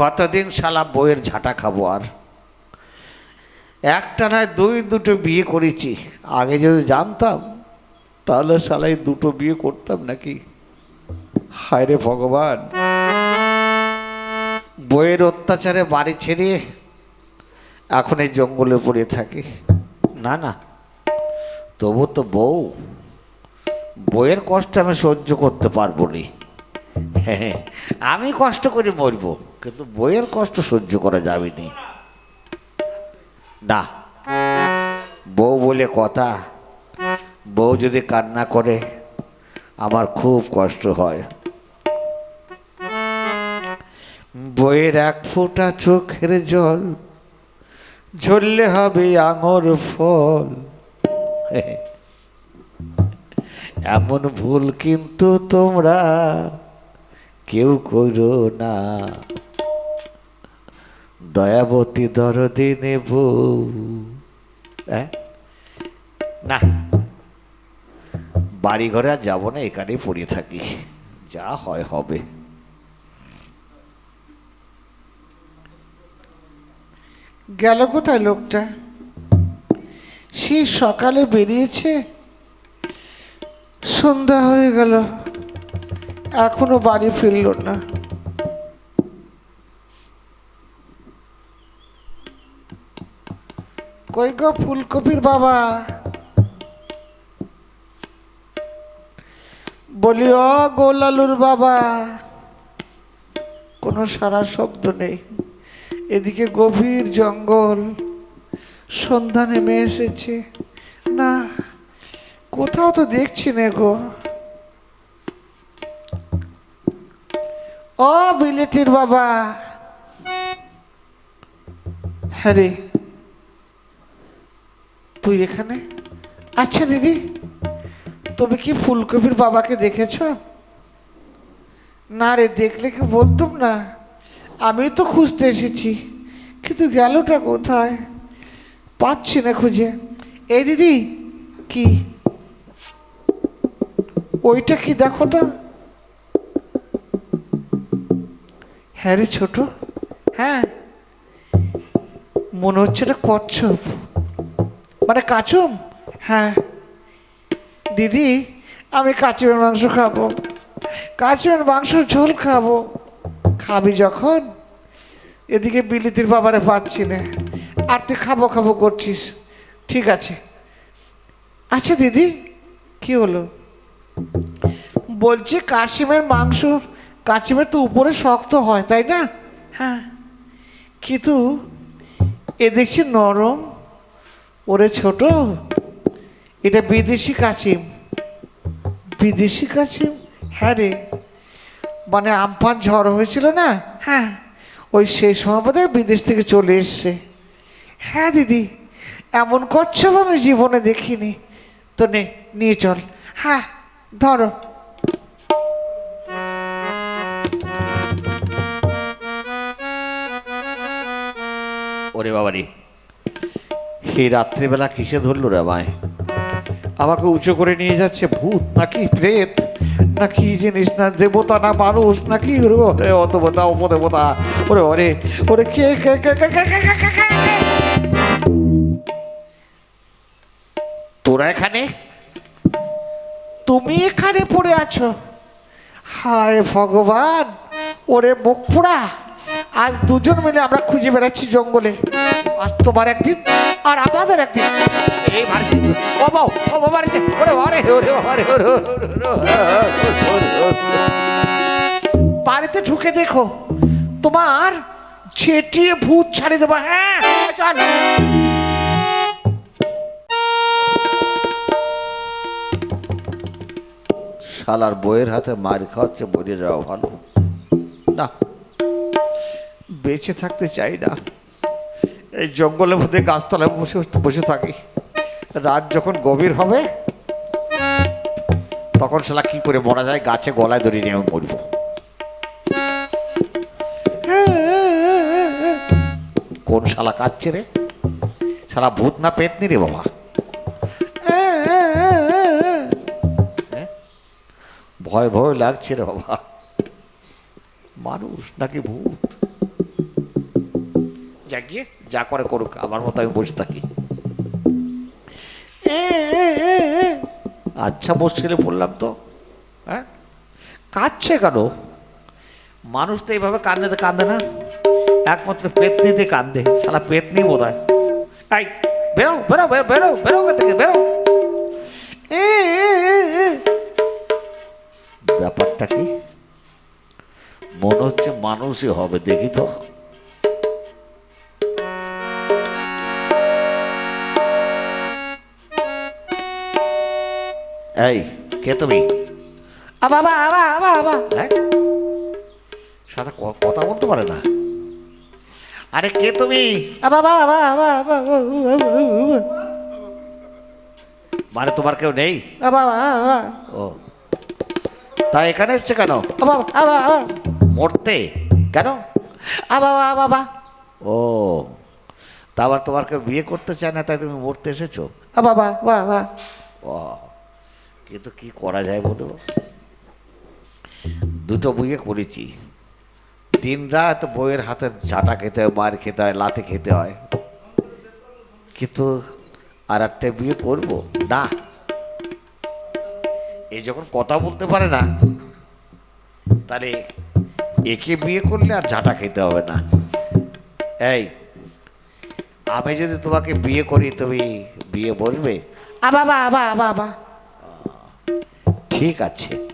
কতদিন শালা বইয়ের ঝাঁটা খাব আর? একটা নয় দুই, দুটো বিয়ে করেছি। আগে যদি জানতাম, তাহলে শালাই দুটো বিয়ে করতাম নাকি? হায় রে ভগবান। বইয়ের অত্যাচারে বাড়ি ছেড়ে এখন এই জঙ্গলে পড়ে থাকি। না না। তবু তো বউ, বইয়ের কষ্ট আমি সহ্য করতে পারব নি। আমি কষ্ট করে মরবো, কিন্তু বইয়ের কষ্ট সহ্য করা যাবে নি। না, বউ বলে কথা, বউ যদি কান্না করে, আমার খুব কষ্ট হয়। বইয়ের এক ফোঁটা চোখের জল, ঝরলে হবে আঙর ফল। এমন ভুল কিন্তু তোমরা কেউ করো না। দয়াবতী দরদি নেব। না। বাড়ি ঘরে আর যাব না, এখানেই পড়ে থাকি। যা হয় হবে। গেল কোথায় লোকটা? সে সকালে বেরিয়েছে। সন্ধ্যা হয়ে গেল। এখনও বাড়ি ফিরল না। কই গো ফুলকপির বাবা? বলি অ গোলালুর বাবা, কোনো সারা শব্দ নেই। এদিকে গভীর জঙ্গল, সন্ধ্যা নেমে এসেছে। না, কোথাও তো দেখছি না গো। ও বিলেতির বাবা। হ্যাঁ রে। তুই এখানে? আচ্ছা দিদি, তুমি কি ফুলকপির বাবাকে দেখেছ? না রে, দেখলে কি বলতুম না? আমি তো খুঁজতে এসেছি, কিন্তু গেলটা কোথায়? পাচ্ছি না খুঁজে। এই দিদি, কি? ওইটা কি দেখো তো? হ্যাঁ রে ছোট। হ্যাঁ। মনে হচ্ছে এটা কচ্ছপ। মানে কাচুম? হ্যাঁ। দিদি আমি কাচুমের মাংস খাব। কাচুমের মাংস ঝোল খাব। খাবি যখন? এদিকে বিলিতির বাবারে পাচ্ছি না। আর তুই খাব খাব করছিস। ঠিক আছে। আচ্ছা দিদি কি হলো? বলছি কাশিমের মাংস কাশিমের তো উপরে শক্ত হয় তাই না? হ্যাঁ। কিন্তু এ দেখছি নরম ওরে ছোট এটা বিদেশি কাচিম। বিদেশি কাচিম? হ্যাঁ রে। মানে আমফান ঝড় হয়েছিল না? হ্যাঁ। ওই সেই সময় বোধহয় বিদেশ থেকে চলে এসছে। হ্যাঁ দিদি এমন কচ্ছপ আমি জীবনে দেখিনি। তো নে নিয়ে চল। হ্যাঁ। ধরো। ওরে বাবা রে এই রাত্রিবেলা কিসে ধরলো রে আমায়? আমাকে উঁচু করে নিয়ে যাচ্ছে ভূত নাকি প্রেত? না কি জিনিস না দেবতা না মানুষ? ওরে ওরে অতবতা, অপদেবতা? ওরে ওরে ওরে কে কে কে কে কে কে কে কে কে? তোরা এখানে? তুমি এখানে পড়ে আছো? হায় ভগবান, ওরে মুখ পোড়া। আজ দুজন মিলে আমরা খুঁজে বেড়াচ্ছি জঙ্গলে। আজ তোমার একদিন আর আমাদের একদিন। এই ও বাউ ও বাবা রে ওরে বাবা রে ওরে বাবা রে ওরে বাড়িতে ঢুকে দেখো তোমার ছেটিয়ে ভূত ছাড়িয়ে দেবো। হ্যাঁ চল। শালার বইয়ের হাতে মার খাওয়াচ্ছে মরে যাওয়া ভালো না। বেঁচে থাকতে চাই না। এই জঙ্গলের মধ্যে গাছতলায় বসে বসে থাকি। রাত যখন গভীর হবে, তখন শালা কি করে মরা যায়? গাছে গলায় দড়ি নিয়ে মরবো। কোন শালা কাচ্ছে রে? শালা ভূত না পেতনি রে বাবা? ভয় ভয় লাগছে রে বাবা। মানুষ নাকি ভূত? যা গিয়ে যা করে করুক, আমার মতো আমি বসে থাকি। আচ্ছা মুশকিলে পড়লাম তো। হ্যাঁ? কাঁদছে কেন? মানুষ তো এইভাবে কান্দে তো কান্দে না। একমাত্র পেতনিতে কান্দে শালা পেতনি বোধ হয় এই, বেরো বেরো বেরো বেরো থেকে, বেরো। ব্যাপারটা কি? মনে হচ্ছে মানুষই হবে, দেখি তো। এই কে তুমি আ বাবা আবা আবা আবা হ্যাঁ সাথে কথা বলতে পারে না আরে কে তুমি বাবা আবা মানে তোমার কেউ নেই ও তা এখানে এসছে কেন মরতে কেন আবা আবা ও তা আবার তোমার কেউ বিয়ে করতে চায় না তাই তুমি মরতে এসেছ আবা বা বা বা ও কিন্তু কি করা যায় বলো? দুটো বিয়ে করেছি দিন রাত বইয়ের হাতে ঝাঁটা খেতে হয়, মার খেতে হয় লাতে খেতে হয়। কিন্তু আর একটা বিয়ে করব না। এ যখন কথা বলতে পারে না, তাহলে একে বিয়ে করলে আর ঝাঁটা খেতে হবে না। এই, আমি যদি তোমাকে বিয়ে করি, তুমি বিয়ে বলবে? আবা বা আবা আবা আবা ঠিক আছে।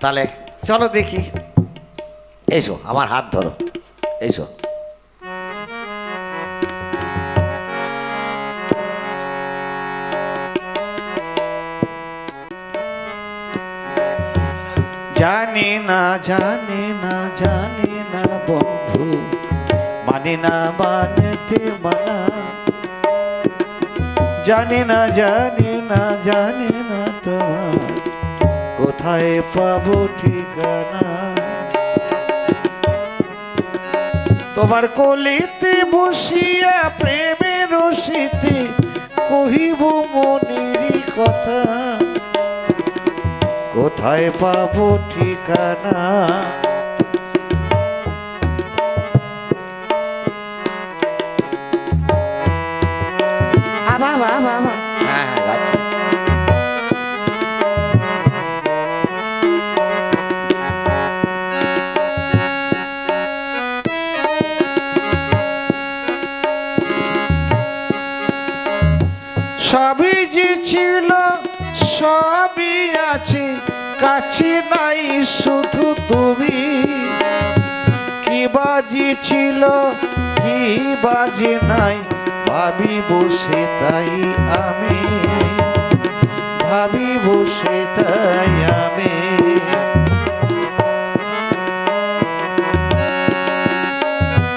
তাহলে চলো দেখি। এসো, আমার হাত ধরো। এসো। জানি না জানি না জানি না বন্ধু মানে না মানতে মানা। জানি না জানি না জানি না তোমার কোথায় পাবো ঠিকানা? তোমার কলিতে বসিয়া প্রেমের রসিতে কহিব মনেরই কথা কোথায় পাবো ঠিকানা? সবই যে ছিল, সবই আছে। কাছে নাই শুধু তুমি। কি বাজি ছিল, কি বাজি নাই, ভাবি বসে তাই আমি। ভাবি বসে তাই আমি।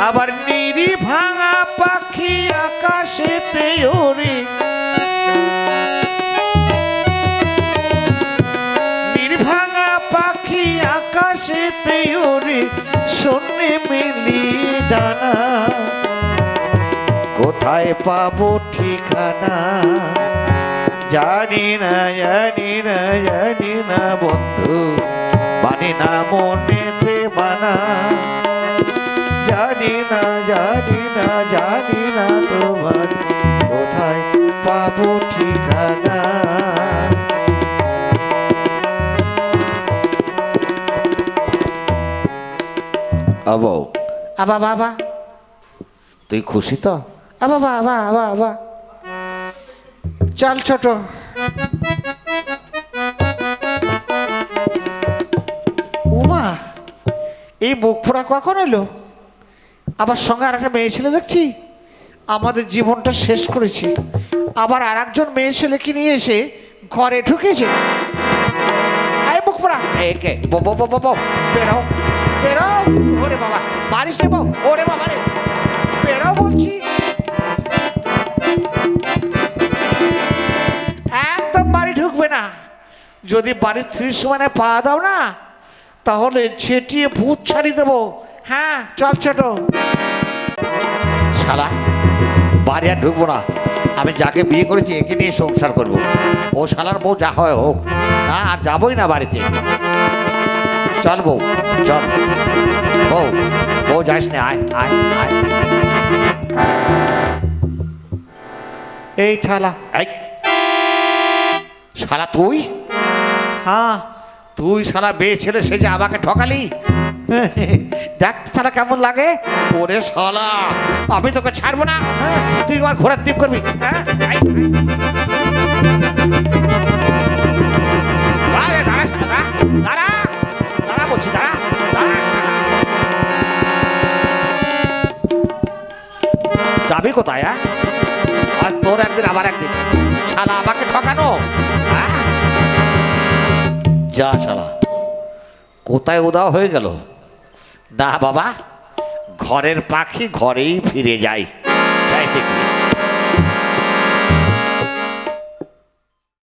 আবার নিরি ভাঙা পাখি আকাশেতে ওরে আকাশেতে ওরে শূন্যে মিলিয়ে ডানা। কোথায় পাবো ঠিকানা? জানি না জানি না জানি না বন্ধু, মানি না মনেতে মানা। জানি না জানি না জানি না তোমার আবো। আবা বা বা তুই খুশি তো? আবা বা বা বা বা চল ছোট। উমা এই মুখ ফোড়া কখন এলো? আবার সঙ্গে আর একটা মেয়ে ছেলে দেখছি? আমাদের জীবনটা শেষ করেছে। আবার আর একজন মেয়ে ছেলেকে নিয়ে এসে ঘরে ঢুকেছে। এই মুখ ফোড়া। একে বেরাও বাড়ি ওরে বাবা রে। বলছি। একদম বাড়ি ঢুকবে না। যদি বাড়ির ত্রিশ মানে পা দাও না, তাহলে ছেটিয়ে ভূত ছাড়ি দেবো। হ্যাঁ চল ছোট। শালা, বাড়ি আর ঢুকবো না। আমি যাকে বিয়ে করেছি, একে নিয়ে সংসার করব। ও শালার বউ যা হয় হোক। না, আর যাবোই না বাড়িতে। চল বউ চল। বউ বউ যাস না আয় আয় আয়। এই থালা। এই। শালা তুই? হ্যাঁ তুই শালা বেয়ে ছেলে সে যে আমাকে ঠকালি? দেখ শালা কেমন লাগে? ওরে শালা আমি তোকে ছাড়বো না। হ্যাঁ, তুই আমার ঘোরার দ্বীপ করবি। হ্যাঁ যাবি কোথায় হ্যাঁ? আজ তোর একদিন আবার একদিন। শালা, আমাকে ঠকানো? হ্যাঁ? যা শালা, কোথায় উদাও হয়ে গেল? না বাবা, ঘরের পাখি ঘরেই ফিরে যায়। চাই দেখি।